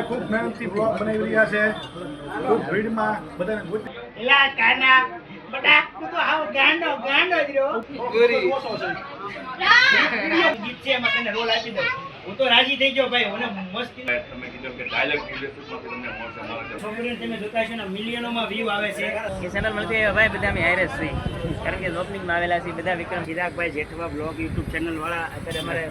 ભાઈ ખૂબ મહેનતથી બ્લોગ બનાવી રહ્યા છે. ખૂબ ભીડમાં બધાને એલા કાના બટા તું તો હાવ ગાંડો ગાંડો જ રહ્યો. ગોરી. ગીત છે એમાં તને રોલ આપી દઉં. હું તો રાજી થઈ ગયો ભાઈ મને મસ્તી તમે કીધું કે ડાયલોગ રિલેશનશીપમાં તમને મળશે મળશે છોકરીને તમે જોતા છો ને મિલિયનોમાં વ્યૂ આવે છે. એ ચેનલ મળતી હોય ભાઈ બધા અમે હાઈરેસ છીએ. કારણ કે ઓપનિંગમાં આવેલા છે બધા વિક્રમ ચિરાગભાઈ જેઠવા બ્લોગ યુટ્યુબ ચેનલ વાળા અત્યારે અમારે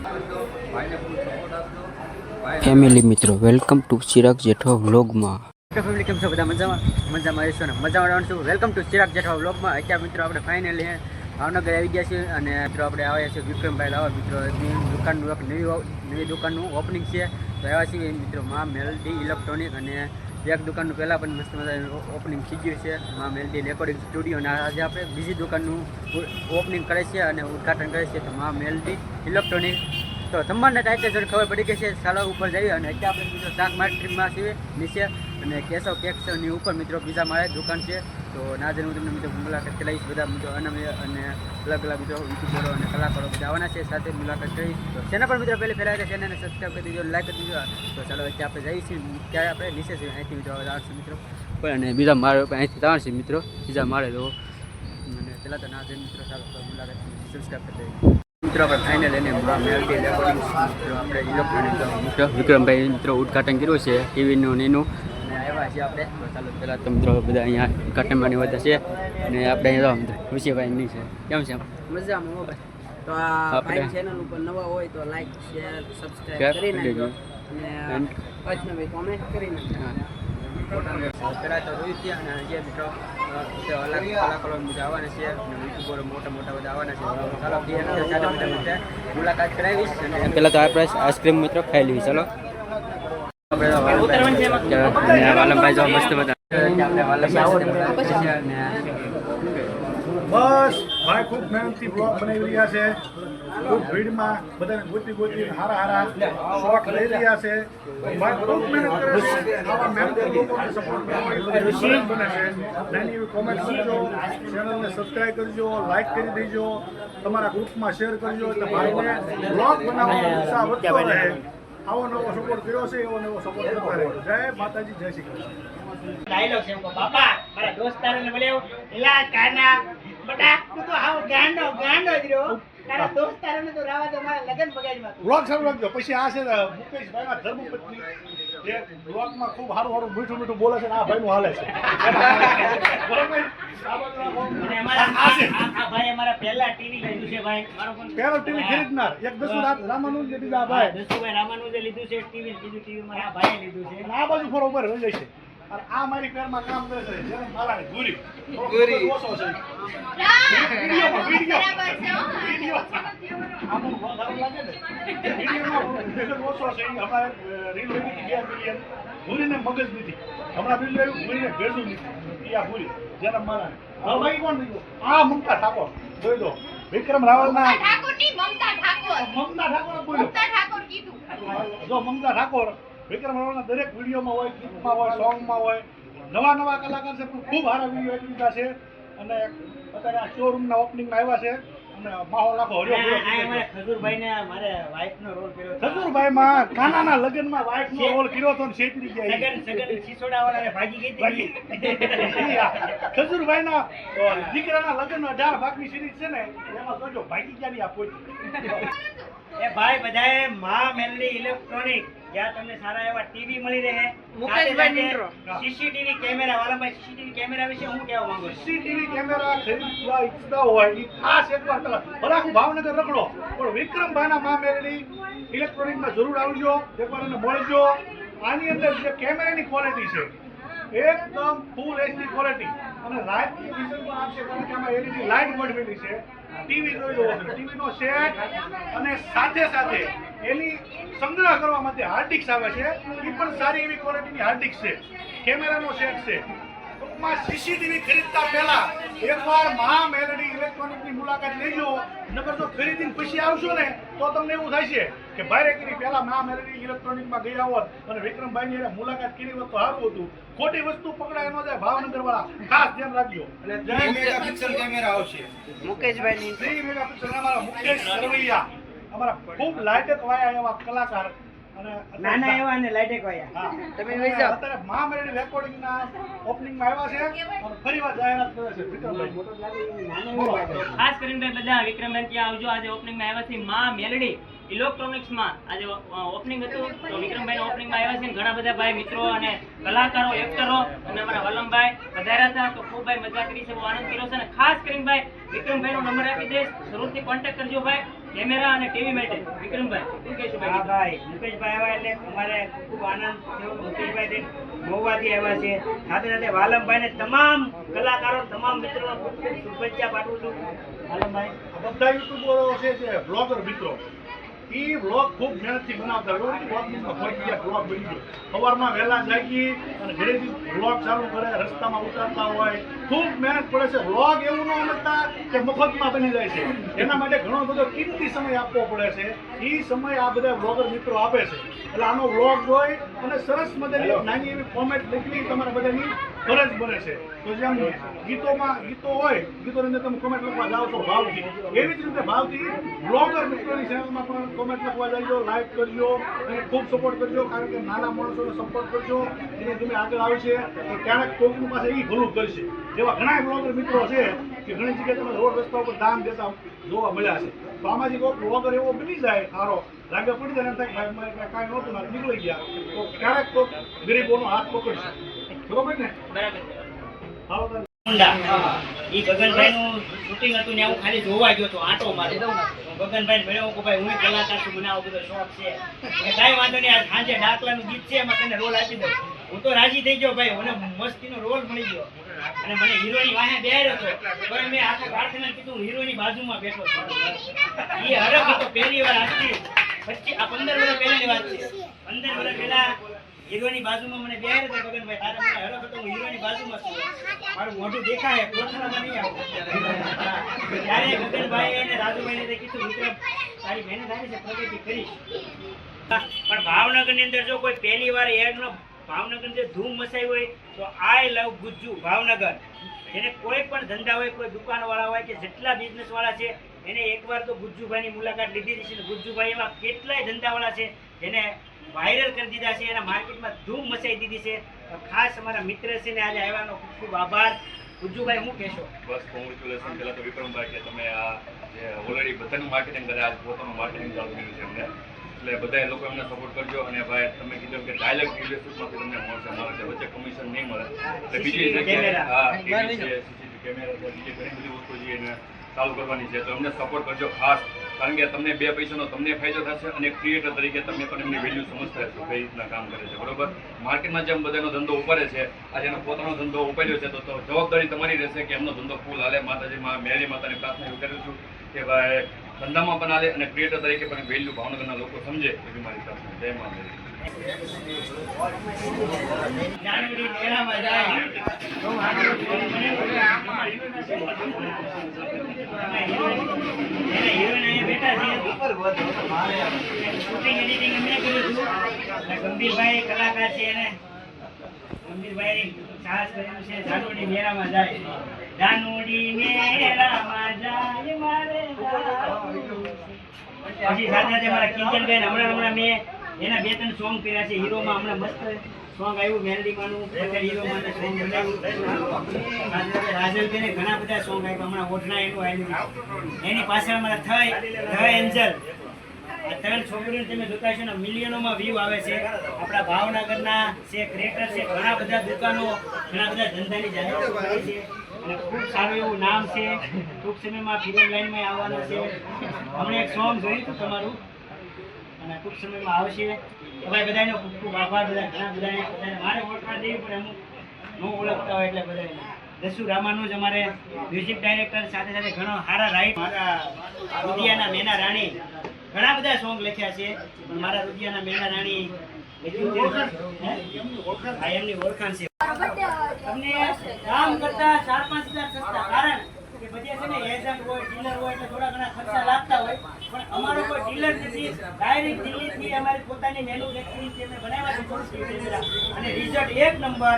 ફેમિલી મિત્રો વેલકમ ટુ ચિરાગ જેઠવા વ્લોગમાં ફેમિલી કેમ છો બધા? મજામાં? મજામાં રહીશું ને? મજામાં રહેવાનું છું. વેલકમ ટુ ચિરાગ જેઠવા વ્લોગમાં અત્યારે મિત્રો આપણે ફાઇનલી ભાવનગર આવી ગયા છીએ અને મિત્રો આપણે આવ્યા છીએ વિક્રમભાઈ લાવા મિત્રો દુકાનનું એક નવી નવી દુકાનનું ઓપનિંગ છે. તો આવ્યા છીએ મિત્રો મા મેલડી ઇલેક્ટ્રોનિક અને એક દુકાનનું પહેલાં પણ મસ્ત મજા ઓપનિંગ થઈ ગયું છે. મા મેલડી રેકોર્ડિંગ સ્ટુડિયો અને આજે આપણે બીજી દુકાનનું ઓપનિંગ કરે છે અને ઉદઘાટન કરે છે. તો મા મેલડી ઇલેક્ટ્રોનિક તો તમને ટાઈટલ જોડે ખબર પડી ગઈ છે ચાલો ઉપર જઈએ અને અત્યારે આપણે મિત્રો શાક માર્કેટમાં છીએ, નીચે. અને કેશવ કેક્સની ઉપર મિત્રો બીજા માળે દુકાન છે. તો ના જઈને હું તમને મિત્રો મુલાકાત કરાવીશ બધા મિત્રો અનમ્ય અને અલગ અલગ મિત્રો યુટ્યુબરો અને કલાકારો બધા આવવાના છે, સાથે મુલાકાત કરીશ તો ચેનલ પર મિત્રો પહેલી છે ચેનલને સબસ્ક્રાઈબ કરી દીજો લાઈક કરી દીધો તો ચાલો અત્યારે આપણે જઈએ છીએ આપણે નીચે છીએ, અહીંથી મિત્રો આવશે મિત્રો. અને બીજા માળે અહીંથી છે મિત્રો, બીજા માળે તો. અને પહેલાં તો ના જઈને મિત્રો ચાલો મુલાકાત સબસ્ક્રાઈબ કરી દઈએ મિત્રો આપણે ફાઇનલ એને આપણે ઇલેક્ટ્રોનિક વિક્રમભાઈ મિત્રો ઉદઘાટન કર્યું છે ટીવીનું ને એનું. આવ્યા છીએ આપણે. ચાલો પહેલાં તો મિત્રો બધા અહીંયા ઉદઘાટનમાંની બધા છે. અને આપણે અહીંયા નહીં છે. કેમ છે? મજામાં તો આપણે- ચેનલ ઉપર નવા હોય તો લાઈક શેર સબસ્ક્રાઇબ કરી કરી નાખજો. અને કોમેન્ટ કરી નાખજો. પહેલાં તો રોહિત છે અને મિત્રો કલાકારો બધા આવવાના છે. અને યુટ્યુબરો મોટા મોટા બધા આવવાના છે. ચાલો મુલાકાત કરાવીશ અને પહેલાં તો આપણે આઈસ્ક્રીમ મિત્રો ખાઈ લેવી ચાલો. વાલમભાઈ જો મસ્ત બધા. બસ ભાઈ ખૂબ મહેનતથી બ્લોગ બનાવી રહ્યા છે. ભીડમાં બધાને ગોતી ગોતી હારા હારા શોખ લઈ રહ્યા છે. ખૂબ મહેનત કરે છે. આવા મહેનતી લોકોને સપોર્ટ બને છે. નાની એવી કોમેન્ટ કરજો. ચેનલને સબસ્ક્રાઈબ કરજો. લાઈક કરી દેજો. તમારા ગ્રુપમાં શેર કરજો. એટલે ભાઈને બ્લોગ બનાવવાનો ઉત્સાહ વધતો રહે. આવો નવો સપોર્ટ કર્યો છે, એવો નવો સપોર્ટ કરતા રહે જય માતાજી, જય શ્રી કૃષ્ણ. ડાયલોગ છે બાપા, મારા દોસ્તારોને મળ્યો. એલા, કાના, બટા, તું તો હાવ ગાંડો ગાંડો જ રહ્યો. તારા દોસ્તારોને તો રાવા દે મારા લગન બગાડમાં તું. બ્લોગ શરૂ રાખજો. પછી આ છે ને મુકેશભાઈના ધર્મપત્ની જે બ્લોગમાં ખૂબ સારું સારું મીઠું મીઠું બોલે છે આ ભાઈનું હાલે છે. બરોબર? આ બાજુ રાખો. અને અમારા આ છે. આ આ ભાઈ અમારા પહેલા ટીવી લીધું છે ભાઈ. મારો પણ પેલો ટીવી ખરીદનાર. એક દસુ રામાનુજ જે બીજા ભાઈ. દસુભાઈ રામાનુજે લીધું છે ટીવી બીજું ટીવી માં આ ભાઈએ લીધું છે. આ બાજુ ફરો ઉપર રહી જશે. અને આ મારી પેરમાં કામ કરે છે. જેને મારાની ગુરી ગુરી ઓછો છે. વીડિયો વીડિયો ભૂરીને મગજ નથી. હમણાં બીજું આવ્યું ભૂરીને ભેજું નથી. આ ભૂરી જેના મારા. કોણ આ મમતા ઠાકોર. જોઈ લો વિક્રમ રાવલના ઠાકોરની મમતા ઠાકોર. મમતા ઠાકોર બોલ્યો. જો મમતા ઠાકોર વિક્રમ રાવલના દરેક વિડીયોમાં હોય ગીતમાં હોય સોંગમાં હોય નવા નવા કલાકાર છે પણ ખૂબ સારા વીડિયો છે. અને અત્યારે આ શોરૂમના ઓપનિંગમાં આવ્યા છે. માહોલ આખો હર્યો આ- આ ભર્યો અમારા ખજૂરભાઈને મારે વાઈફનો રોલ કર્યો હતો. ખજૂરભાઈમાં કાનાના લગ્નમાં વાઇફનો રોલ કર્યો ને છેતરી ગયા. સગન સગન ભાગી ગઈ હતી. ખજૂરભાઈના અ, દીકરાના લગ્ન અઢાર ભાગની સિરીઝ છે ને એમાં જોજો ભાગી ગયા ની આ પોઈ એ ભાઈ બધાએ મા મેલડી ઇલેક્ટ્રોનિક જ્યાં તમને સારા એવા ટીવી મળી રહે. સીસીટીવી કેમેરા વાલાભાઈ સીસીટીવી કેમેરા વિશે હું કહેવા માંગુ સીસીટીવી કેમેરા ખરીદવા ઈચ્છતા હોય એ ખાસ એકવાર ભલે આખું ભાવનગર રખડો પણ વિક્રમભાઈના મા મેલડી ઇલેક્ટ્રોનિકમાં જરૂર આવજો એકવાર એને મળજો. આની અંદર જે કેમેરાની ક્વોલિટી છે એકદમ ફૂલ એચડી ક્વોલિટી અને લાઇટ વિઝન પણ આપશે કારણ કે આમાં એલઈડી લાઇટ ગોઠવેલી છે. ટીવી લો ટીવીનો સેટ અને સાથે સાથે એની સંગ્રહ કરવા માટે હાર્ડ આવે છે. એ પણ સારી એવી ક્વોલિટીની હાર્ડ છે. કેમેરાનો સેટ છે. ટૂંકમાં સીસીટીવી ખરીદતા પહેલા એકવાર મહા મેલડી ઇલેક્ટ્રોનિકની મુલાકાત લેજો. નકર જો ખરીદીને પછી આવશો ને તો તમને એવું થશે કે ભાઈ કરી પહેલા મહા મેલડી ઇલેક્ટ્રોનિકમાં ગયા હોત અને વિક્રમભાઈની હારે મુલાકાત કરી હોત તો સારું હતું. ખોટી વસ્તુ પકડાય ન જાય ભાવનગર વાળા ખાસ ધ્યાન રાખજો. અને મેગાપિક્સલ કેમેરા આવશે. મુકેશભાઈની થ્રી મેગાપિક્સલ અમારા મુકેશ સરવૈયા. અમારા ખૂબ લાયક વાયા એવા કલાકાર. નાના એવા અને લાઈટે કોયા તમે જોઈ જાઓ. અત્યારે મા મેળવી ઓપનિંગમાં આવ્યા છે અને ફરી વાર જાહેરાત કરે છે. વિક્રમભાઈ. ખાસ કરીને બધા વિક્રમભાઈ ત્યાં આવજો. આજે ઓપનિંગમાં આવ્યા છે મા મેલડી ઇલેક્ટ્રોનિક્સમાં આજે ઓપનિંગ હતું તો વિક્રમભાઈ ઓપનિંગમાં આવ્યા છે અને ઘણા બધા ભાઈ મિત્રો અને કલાકારો એક્ટરો અને અમારા વલમભાઈ વધાર્યા હતા તો ખૂબ ભાઈ મજા કરી છે બહુ આનંદ કર્યો છે અને ખાસ કરીને ભાઈ વિક્રમભાઈ નો નંબર આપી દઈશ. જરૂરથી કોન્ટેક્ટ કરજો ભાઈ. કેમેરા અને ટીવી માટે વિક્રમભાઈ શું કહેશો ભાઈ? ભાઈ મુકેશભાઈ આવ્યા એટલે અમારે ખૂબ આનંદ થયો. મુકેશભાઈ તે આવ્યા છે. સાથે સાથે વાલમભાઈ ને તમામ કલાકારો તમામ મિત્રોને ખૂબ ખૂબ શુભેચ્છા પાઠવું છું. વાલમભાઈ બધા યુટ્યુબરો છે બ્લોગર મિત્રો. ઈ વ્લોગ ખૂબ મહેનતથી બનાવતા એવું વ્લોગમાં પહોંચી ગયા વ્લોગ બની સવારમાં વહેલા જાગી અને ઘરેથી વ્લોગ ચાલુ કરે, રસ્તામાં ઉતારતા હોય. ખૂબ મહેનત પડે છે. વ્લોગ એવું ન સમજતા કે મફતમાં બની જાય છે. એના માટે ઘણો બધો કિંમતી સમય આપવો પડે છે. એ સમય આ બધા વ્લોગર મિત્રો આપે છે. એટલે આનો વ્લોગ જોઈ અને સરસ મજાની નાની એવી ફોર્મેટ લખવી તમારા બધાની. ફરજ બને છે. તો જેમ ગીતોમાં ગીતો હોય ગીતોની અંદર તમે કોમેન્ટ લખવા જાઓ છો ભાવથી. એવી જ રીતે ભાવથી બ્લોગર મિત્રોની ચેનલમાં પણ કોમેન્ટ લખવા જજો લાઈક કરજો અને ખૂબ સપોર્ટ કરજો, કારણ કે નાના માણસોને સપોર્ટ કરજો. ધીમે ધીમે આગળ આવશે, તો ક્યારેક કોકની પાસે એ ભલું કરશે. એવા ઘણા બ્લોગર મિત્રો છે કે ઘણી જગ્યાએ તમે રોડ રસ્તા ઉપર દાન દેતા જોવા મળ્યા છે. તો આમાંથી કોઈ બ્લોગર એવો બની જાય સારો લાગે પડી જાય થાય ભાઈ, મારે કાંઈ નહોતું નીકળી ગયા. તો ક્યારેક કોઈક ગરીબોનો હાથ પકડશે. બરોબર ને? બરાબર. હાલો તારે. મુંડા. ઈ ગગનભાઈ નું શૂટિંગ હતું ને હું ખાલી જોવા ગયો તો આંટો માર્યો ગગનભાઈ મળ્યો કે ભાઈ હું કલાકાર છું મને આવો બધો શોખ છે. મેં કાંઈ વાંધો નહીં આ સાંજે ડાકલાનું ગીત છે એમાં તને રોલ આપી દઉં. હું તો રાજી થઈ ગયો ભાઈ મને મસ્તીનો રોલ મળી ગયો. અને મને હીરોની વાહે બેહાર્યો હતો તો મેં આખા પ્રાર્થના કીધું હું હીરોની બાજુમાં બેઠો છું. એ હરખ હતો પહેલી વાર આજથી પચીસ આ પંદર વર્ષ પહેલાની વાત છે. પંદર વર્ષ પહેલા હીરોની બાજુમાં મને બેહાર્યો તો ગગનભાઈ તારે મને હરખ હતો હું હીરોની બાજુમાં છું. મારું મોઢું દેખાય કોથળામાં નહીં આવું ત્યારે ગગનભાઈ અને રાજુભાઈને કીધું વિક્રમ તારી મહેનત આવી છે, પ્રગતિ કરીશ પણ ભાવનગરની અંદર જો કોઈ પહેલી વાર એડનો ભાવનગર જે ધૂમ મસાઈ હોય, તો આઈ લવ ગુજ્જુ ભાવનગર. જેને કોઈ પણ ધંધા હોય, કોઈ દુકાનવાળા હોય કે જેટલા બિઝનેસ વાળા છે, એને એકવાર તો ગુજ્જુભાઈની મુલાકાત લીધી છે. ગુજ્જુભાઈ એવા કેટલાય ધંધાવાળા છે, જેને વાયરલ કરી દીધા છે એના માર્કેટમાં ધૂમ મચાઈ દીધી છે. ખાસ અમારા મિત્ર છે ને આજે આવ્યાનો ખૂબ ખૂબ આભાર. ઉજ્જુભાઈ શું કહેશો? બસ કોંગ્રેચ્યુલેશન પહેલાં તો વિક્રમભાઈ કે તમે આ જે ઓલરેડી બધાનું માર્કેટિંગ કરે આજ પોતાનું માર્કેટિંગ ચાલુ કર્યું છે એમને. એટલે બધા લોકો એમને સપોર્ટ કરજો. અને ભાઈ તમે કીધું કે ડાયલેક્ટ ડીલરશીપમાંથી તમને મળશે. અમારે ત્યાં વચ્ચે કમિશન નહીં મળે. એટલે બીજી જગ્યાએ કેમેરા. હા ટીવી છે સીસીટીવી કેમેરા છે. બીજી ઘણી બધી વસ્તુ છે એને ચાલુ કરવાની છે. તો અમને સપોર્ટ કરજો ખાસ. કારણ કે તમને બે પૈસાનો તમને ફાયદો થશે અને ક્રિએટર તરીકે તમે પણ એમની વેલ્યુ સમજતા હશો કઈ રીતના કામ કરે છે, બરોબર? માર્કેટમાં જેમ બધાનો ધંધો ઉપાડે છે, આજે એનો પોતાનો ધંધો ઉપાડ્યો છે, તો જવાબદારી તમારી રહેશે કે એમનો ધંધો ફૂલ હાલે. માતાજીમાં મેરી માતાની પ્રાર્થના એવું કરું છું કે ભાઈ ધંધામાં પણ હાલે અને ક્રિએટર તરીકે પણ વેલ્યુ ભાવનગરના લોકો સમજે એવી મારી પ્રાર્થના જય માતાજી. ગંભીરભાઈ કલાકાર છે એને ગંભીરભાઈ સાહસ કર્યું છે જાનુડી મેળામાં જાય જાનુડી મેળામાં જાય મારે પછી સાથે સાથે મારા કિંજલબેન હમણાં હમણાં મેં એના બે ત્રણ સોંગ કર્યા છે. હીરોમાં હમણાં મસ્ત સોંગ આવ્યું મેલડીમાંનું હીરો હીરોમાં સોંગ બનાવ્યું. રાજલબેને ઘણા બધા સોંગ આવ્યા હમણાં ઓઢણા એનું આવ્યું એની પાછળ અમારા થઈ ધ એન્જલ આ ત્રણ છોકરીઓ તમે જોતા છો ને, મિલિયનોમાં વ્યૂ આવે છે. આપણા ભાવનગરના છે ક્રિએટર છે, ઘણા બધા દુકાનો, ઘણા બધા ધંધાની જાહેરાત છે. ખૂબ સારું એવું નામ છે. ટૂંક સમયમાં ફિલ્મ લાઈનમાં આવવાનું છે. હમણાં એક સોંગ જોયું તમારું. અને ટૂંક સમયમાં આવશે. ભાઈ બધાનો ખૂબ ખૂબ આભાર બધા ઘણા બધાને બધાને મારે ઓળખાણ દેવી પણ અમુક ન ઓળખતા હોય એટલે બધાને દસુ રામાનું જ અમારે મ્યુઝિક ડાયરેક્ટર સાથે સાથે ઘણો સારા રાઈટ મારા રુદિયાના મેના રાણી. ઘણા બધા સોંગ લખ્યા છે પણ મારા રુદિયાના મેના રાણી એમની ઓળખાણ છે. તમને કામ કરતા ચાર પાંચ હજાર સસ્તા. કારણ બધે છે ને એજન્ટ હોય ડીલર હોય એટલે થોડા ઘણા ખર્ચા લાગતા હોય. પણ અમારો કોઈ ડીલર નથી. ડાયરેક્ટ દિલ્હીથી અમારી પોતાની મેન્યુફેક્ચરિંગથી અમે બનાવ્યા છે અને રિઝલ્ટ એક નંબર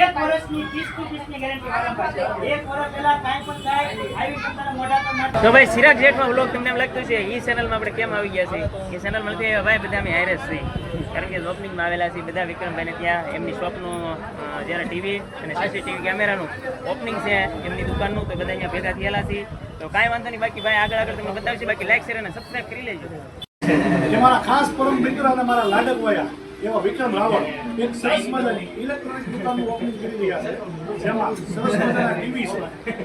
એક વર્ષની ત્રીસ ટુ ત્રીસની ગેરંટી વારંવાર છે એક વર્ષ પહેલા કાંઈ પણ થાય આવી પોતાના મોઢા તો ભાઈ સિરાગ જેઠમાં વ્લોગ તમને એમ લાગતું છે એ ચેનલમાં આપણે કેમ આવી ગયા છે એ ચેનલમાં નથી આવ્યા ભાઈ બધા અમે છીએ. કારણ કે ઓપનિંગમાં આવેલા છે બધા વિક્રમભાઈને ત્યાં. એમની શોપનું જ્યારે ટીવી અને સીસીટીવી કેમેરાનું ઓપનિંગ છે એમની દુકાનનું તો બધા અહીંયા ભેગા થયેલા છે તો કાંઈ વાંધો નહીં, બાકી ભાઈ આગળ આગળ તમે બતાવશે બાકી લાઈક શેર અને સબસ્ક્રાઈબ કરી લેજો. મારા ખાસ પરમ મિત્ર અને મારા લાડક વયા એવા વિક્રમ રાવળ, એક સરસ મજાની ઇલેક્ટ્રોનિક દુકાનનું ઓપનિંગ કરી રહ્યા છે. જેમાં સરસ મજાના ટીવી છે.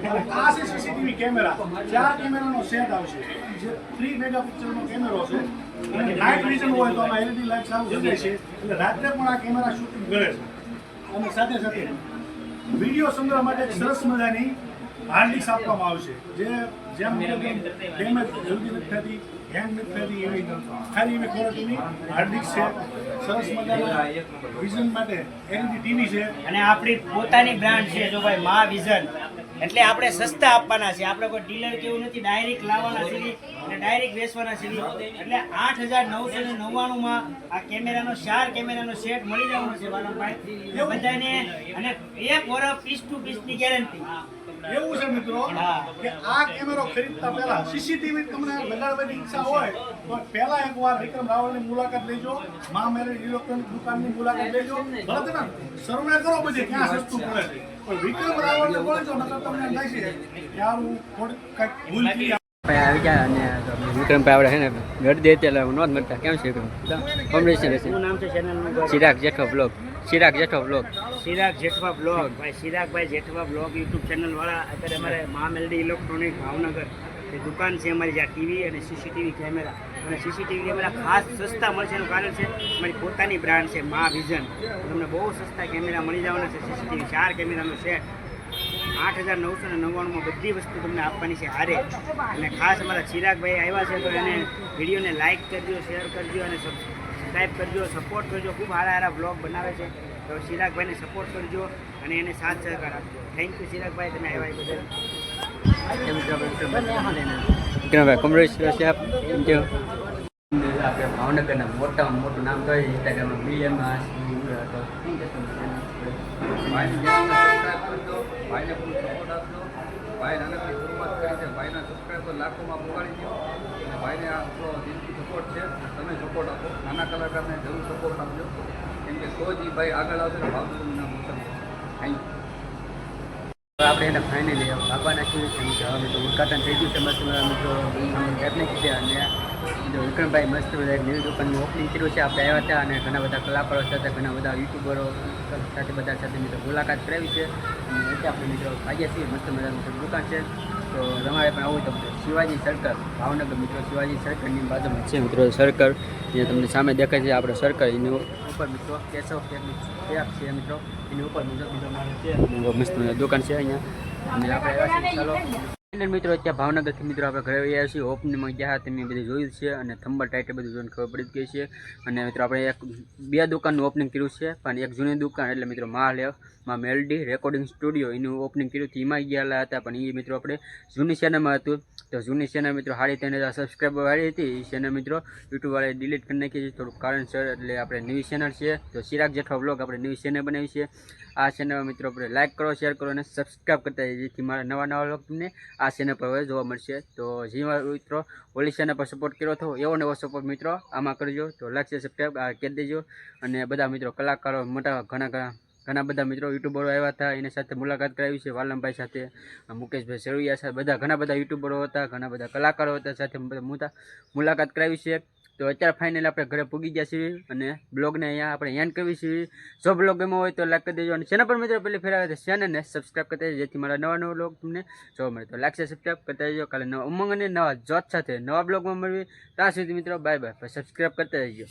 અને આ છે સીસીટીવી કેમેરા ચાર કેમેરાનો સેટ આવશે. જે થ્રી મેગાપિક્સલનો કેમેરો છે. અને નાઇટ વિઝન હોય તો આમાં એલઈડી લાઇટ ચાલુ થઈ છે. એટલે રાત્રે પણ આ કેમેરા શૂટિંગ કરે છે. અને સાથે સાથે વીડિયો સંગ્રહ માટે સરસ મજાની હાર્ડ ડિસ્ક આપવામાં આવશે. જે જેમ ડેમેજ જલ્દી થતી હેંગ નથી થતી એવી ખાલી એવી ક્વોલિટીની હાર્ડિક્સ છે. સરસ મજાના વિઝન માટે એલઈડી ટીવી છે. અને આપણી પોતાની બ્રાન્ડ છે, જો ભાઈ મા વિઝન એટલે આપણે સસ્તા આપવાના છે આપણે કોઈ ડીલર કેવું નથી ડાયરેક્ટ લાવવાના છે અને ડાયરેક્ટ વેચવાના છે એટલે આઠ હજાર નવસો ને નવ્વાણુંમાં આ કેમેરાનો, ચાર કેમેરાનો સેટ મળી જવાનો છે વાલમભાઈ એ બધાને, અને એક વર્ષ પીસ ટુ પીસની ગેરંટી એવું છે મિત્રો કે આ કેમેરો ખરીદતા પહેલા સીસીટીવી તમને લગાડવાની ઈચ્છા હોય તો પહેલા એકવાર વિક્રમ રાવળની મુલાકાત લેજો મા મેરેજ ઇલેક્ટ્રોનિક દુકાનની મુલાકાત લેજો. બરાબર ને સર્વે કરો પછી ક્યાં સસ્તું પડે છે. પણ વિક્રમ રાવળને બોલજો નકર તમને એમ થાય છે કે આવું થોડીક કંઈક ભૂલ થઈ આવી ગયા અને છે ને ઘર દે એટલે હું નોંધ મળતા કેમ છે વિક્રમ? કોમ્બિનેશન રહેશે? Chirag Jetho blog Chirag Jetho blog Chirag Jethwa blog ભાઈ ચિરાગભાઈ જેઠવા બ્લોગ યુટ્યુબ ચેનલવાળા અત્યારે અમારે મહામેલડી ઇલેક્ટ્રોનિક ભાવનગર. એ દુકાન છે અમારી જ્યાં ટીવી અને સીસીટીવી કેમેરા અને સીસીટીવી કેમેરા ખાસ સસ્તા મળશે એનું કારણ છે, અમારી પોતાની બ્રાન્ડ છે મા વિઝન તમને બહુ સસ્તા કેમેરા મળી જવાના છે સીસીટીવી ચાર કેમેરાનો સેટ આઠ હજાર નવસો ને નવ્વાણુંમાં બધી વસ્તુ તમને આપવાની છે હારે. અને ખાસ અમારા ચિરાગભાઈ આવ્યા છે, તો એને વિડીયોને લાઇક કરજો શેર કરજો અને સબસ્ક્રાઈબ કરજો સપોર્ટ કરજો. ખૂબ સારા સારા બ્લોગ બનાવે છે. તો ચિરાગભાઈને સપોર્ટ કરજો અને એને સાથ સહકાર આપજો. થેન્ક યુ ચિરાગભાઈ તમે આવ્યા બદલ. છે આપ. કેમ કે આપણે ભાવનગરના મોટામાં મોટું નામ તો ઇન્સ્ટાગ્રામમાં મિલિયન ભાઈને સબસ્ક્રાઈબ લાખોમાં પોગાડી દો. અને ભાઈને સપોર્ટ છે. તમે સપોર્ટ આપો. નાના કલાકારને જરૂર સપોર્ટ આપજો. કેમ કે તો જ ભાઈ આગળ આવશે ભાવના મોસમ થેન્ક યુ આપણે એને ફાઇનલી આપવાના છીએ કેમ કે તો ઉદઘાટન થઈ ગયું છે, મસ્ત મિત્રો. ટેકનિક છે અને જો વિક્રમભાઈ મસ્ત બધા ન્યૂઝ ઓપનનું ઓપનિંગ કર્યું છે. આપણે આવ્યા હતા અને ઘણા બધા કલાકારો સાથે ઘણા બધા યુટ્યુબરો સાથે બધા સાથે મિત્રો મુલાકાત કરાવી છે. અને આપણે મિત્રો આવ્યા છીએ. મસ્ત મજાનું દુકાન છે. તો તમારે પણ આવું તમને શિવાજી સર્કલ ભાવનગર મિત્રો શિવાજી સર્કલની બાજુમાં. છે મિત્રો સર્કલ જે તમને સામે દેખાય છે આપણે સર્કલ એની ઉપર મિત્રો કેશવ ટેકનિક છે મિત્રો. એની ઉપર મિત્રો મિત્રો મારે છે. મસ્ત દુકાન છે અહીંયા. અને આપણે ચાલો. મિત્રો અત્યારે ભાવનગરથી મિત્રો આપણે ઘરે આવ્યા છીએ. ઓપનિંગમાં ગયા હતા તમે બધું જોયું છે અને થંબર ટાઈટે બધું જોઈને ખબર પડી ગઈ છે. અને મિત્રો આપણે એક બે દુકાનનું ઓપનિંગ કર્યું છે પણ એક જૂની દુકાન એટલે મિત્રો માલ માં મેલડી રેકોર્ડિંગ સ્ટુડિયો એનું ઓપનિંગ કર્યું. હતું એમાં ગયેલા હતા, પણ એ મિત્રો આપણે જૂની ચેનલમાં હતું. તો જૂની ચેનલ મિત્રો સાડી ત્રણ હજાર સબસ્ક્રાઈબર વાળી હતી. એ ચેનલ મિત્રો યુટ્યુબવાળાએ ડિલીટ કરી નાખી છે. થોડુંક કારણસર એટલે આપણે નવી ચેનલ છે. તો ચિરાગ જેઠવા બ્લોગ આપણે નવી ચેનલ બનાવી છે. આ ચેનલ મિત્રો આપણે લાઇક કરો શેર કરો અને સબસ્ક્રાઈબ કરતા જેથી મારા નવા નવા બ્લોગ તમને આ ચેનલ પર જોવા મળશે. તો જે મિત્રો ઓલી ચેનલ પર સપોર્ટ કર્યો હતો એવો નવો સપોર્ટ મિત્રો આમાં કરજો. તો લાઈક સબસ્ક્રાઈબ આ કરી દેજો. અને બધા મિત્રો કલાકારો મોટા, ઘણા ઘણા ઘણા બધા મિત્રો યુટ્યુબરો આવ્યા હતા, એની સાથે મુલાકાત કરાવી છે વાલમભાઈ સાથે મુકેશભાઈ સેરવિયા સાથે, બધા ઘણા બધા યુટ્યુબરો હતા, ઘણા બધા કલાકારો હતા, સાથે મુલાકાત કરાવી છે. તો અત્યારે ફાઇનલ આપણે ઘરે પૂગી ગયા છીએ અને બ્લોગને અહીંયા આપણે એન્ડ કરવી છીએ. જો બ્લોગ ગમ્યો હોય તો લાઈક કરી દેજો અને ચેનલ પર મિત્રો પહેલી ફેર આવે તો ચેનલને સબસ્ક્રાઈબ કરતા જજો જેથી મારા નવા નવા બ્લોગ તમને જોવા મળે. તો લાઈક છે સબસ્ક્રાઈબ કરતા જજો કાલે નવા ઉમંગ અને નવા જોત સાથે નવા બ્લોગમાં મળવી ત્યાં સુધી મિત્રો બાય બાય સબસ્ક્રાઈબ કરતા જજો